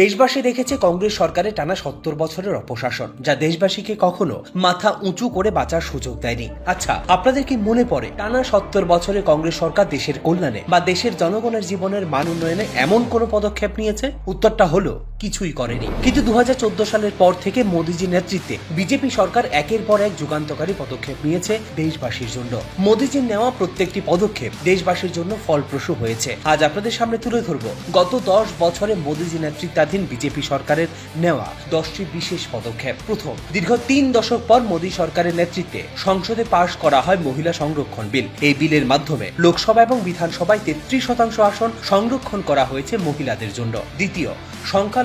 দেশবাসী দেখেছে কংগ্রেস সরকারের টানা সত্তর বছরের অপশাসন, যা দেশবাসীকে কখনো মাথা উঁচু করে বাঁচার সুযোগ দেয়নি। আচ্ছা আপনাদের কি মনে পড়ে টানা সত্তর বছরে কংগ্রেস সরকার দেশের কল্যাণে বা দেশের জনগণের জীবনের মান উন্নয়নে এমন কোনো পদক্ষেপ নিয়েছে? উত্তরটা হলো কিছুই করেনি। কিন্তু দু হাজার চোদ্দ সালের পর থেকে মোদীজির নেতৃত্বে বিজেপি সরকার একের পর এক যুগান্তকারী পদক্ষেপ নিয়েছে দেশবাসীর জন্য। মোদীজির নেওয়া প্রত্যেকটি পদক্ষেপ দেশবাসীর জন্য ফলপ্রসূ হয়েছে। আজ আপনাদের সামনে তুলে ধরব, গত দশ বছরে মোদীজি নেতৃত্বাধীন বিজেপি সরকারের নেওয়া দশটি বিশেষ পদক্ষেপ। প্রথম, দীর্ঘ তিন দশক পর মোদী সরকারের নেতৃত্বে সংসদে পাশ করা হয় মহিলা সংরক্ষণ বিল। এই বিলের মাধ্যমে লোকসভা এবং বিধানসভায় তেত্রিশ শতাংশ আসন সংরক্ষণ করা হয়েছে মহিলাদের জন্য। দ্বিতীয়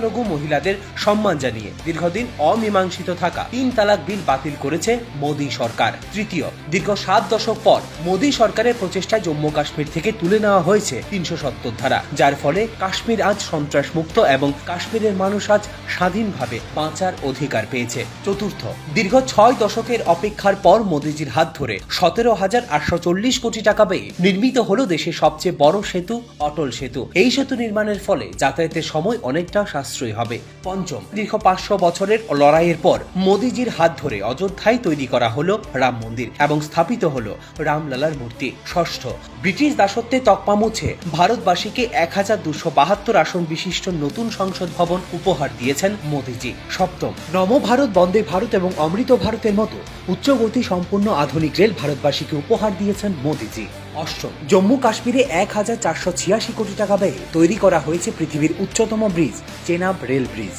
সংখ্যালঘু মহিলাদের সম্মান জানিয়ে দীর্ঘদিন অমীমাংসিত থাকা তিন তালাক বিল বাতিল করেছে মোদী সরকার। তৃতীয়, দীর্ঘ সাত দশক পর মোদী সরকারের প্রচেষ্টায় জম্মু কাশ্মীর থেকে তুলে নেওয়া হয়েছে তিনশো সত্তর ধারা। যার ফলে কাশ্মীর আজ সন্ত্রাস মুক্ত এবং কাশ্মীরের মানুষ আজ স্বাধীনভাবে বাঁচার অধিকার পেয়েছে। চতুর্থ, দীর্ঘ ছয় দশকের অপেক্ষার পর মোদীজির হাত ধরে সতেরো হাজার আটশো চল্লিশ কোটি টাকা ব্যয়ে নির্মিত হলো দেশের সবচেয়ে বড় সেতু, অটল সেতু। এই সেতু নির্মাণের ফলে যাতায়াতের সময় অনেকটা সাশ্রয়ী হবে। পঞ্চম, দীর্ঘ পাঁচশো বছরের লড়াইয়ের পর মোদীজির হাত ধরে অযোধ্যায় তৈরি করা হলো রাম মন্দির এবং স্থাপিত হলো রামলালার মূর্তি। ষষ্ঠ, ব্রিটিশ দাসত্বে তকমা মুছে ভারতবাসীকে এক হাজার দুশো বাহাত্তর আসন বিশিষ্ট নতুন সংসদ ভবন উপহার দিয়েছেন মোদীজি। সপ্তম নবভারত বন্দে ভারত এবং অমৃত ভারতের মতো উচ্চগতি সম্পূর্ণ আধুনিক রেল ভারতবাসীকে উপহার দিয়েছেন মোদীজি। অষ্টম। জম্মু কাশ্মীরে এক হাজার চারশো ছিয়াশি কোটি টাকা ব্যয়ে তৈরি করা হয়েছে পৃথিবীর উচ্চতম ব্রিজ, চেনাব রেল ব্রিজ,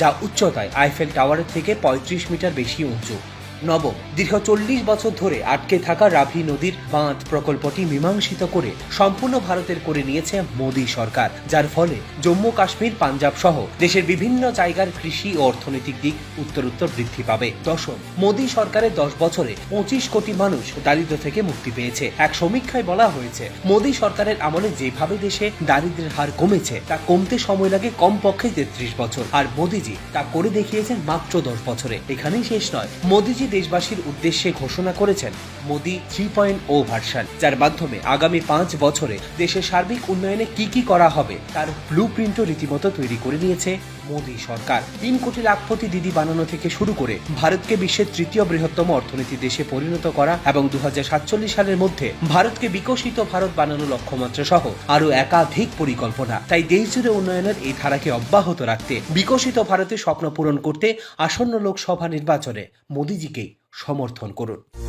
যা উচ্চতায় আইফেল টাওয়ারের থেকে পঁয়ত্রিশ মিটার বেশি উঁচু। নবম, দীর্ঘ চল্লিশ বছর ধরে আটকে থাকা রাভি নদীর বাঁধ প্রকল্পটি মীমাংসিত করে সম্পূর্ণ ভারতের করে নিয়েছে মোদী সরকার, যার ফলে জম্মু কাশ্মীর, পাঞ্জাব সহ দেশের বিভিন্ন জায়গার কৃষি ও অর্থনৈতিক দিক উত্তরোত্তর বৃদ্ধি পাবে। দশম, মোদী সরকারের দশ বছরে পঁচিশ কোটি মানুষ দারিদ্র্য থেকে মুক্তি পেয়েছে। এক সমীক্ষায় বলা হয়েছে, মোদী সরকারের আমলে যেভাবে দেশে দারিদ্র্যের হার কমেছে, তা কমতে সময় লাগে কমপক্ষে তেত্রিশ বছর। আর মোদীজি তা করে দেখিয়েছেন মাত্র দশ বছরে। এখানেই শেষ নয়, মোদীজি দেশবাসীর উদ্দেশ্যে ঘোষণা করেছেন Modi three point O version, যার মাধ্যমে আগামী পাঁচ বছরে দেশের সার্বিক উন্নয়নে কি কি করা হবে তার ব্লু প্রিন্টও রীতিমতো তৈরি করে নিয়েছে মোদী সরকার। তিন কোটি লাখপতি দিদি বানানো থেকে শুরু করে ভারতকে বিশ্বের তৃতীয় বৃহত্তম অর্থনীতি দেশে পরিণত করা এবং দু হাজার সাতচল্লিশ সালের মধ্যে ভারতকে বিকশিত ভারত বানানো লক্ষ্যমাত্রা সহ আরও একাধিক পরিকল্পনা। তাই দেশ জুড়ে উন্নয়নের এই ধারাকে অব্যাহত রাখতে বিকশিত ভারতের স্বপ্ন পূরণ করতে আসন্ন লোকসভা নির্বাচনে মোদীজিকেই সমর্থন করুন।